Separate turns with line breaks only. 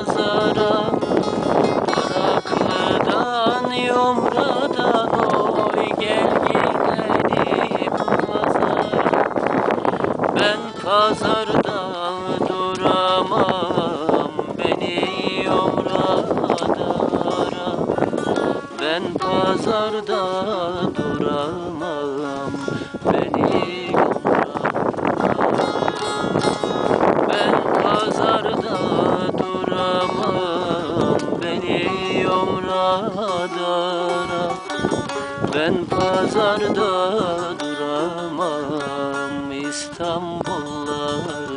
nazara Taraklıdan yumradan oy gel gidelim pazara Ben pazarda duramam beni yumrada ara Ben pazarda duramam beni duramam Beni yomrada ara ben pazarda duramam İstanbullar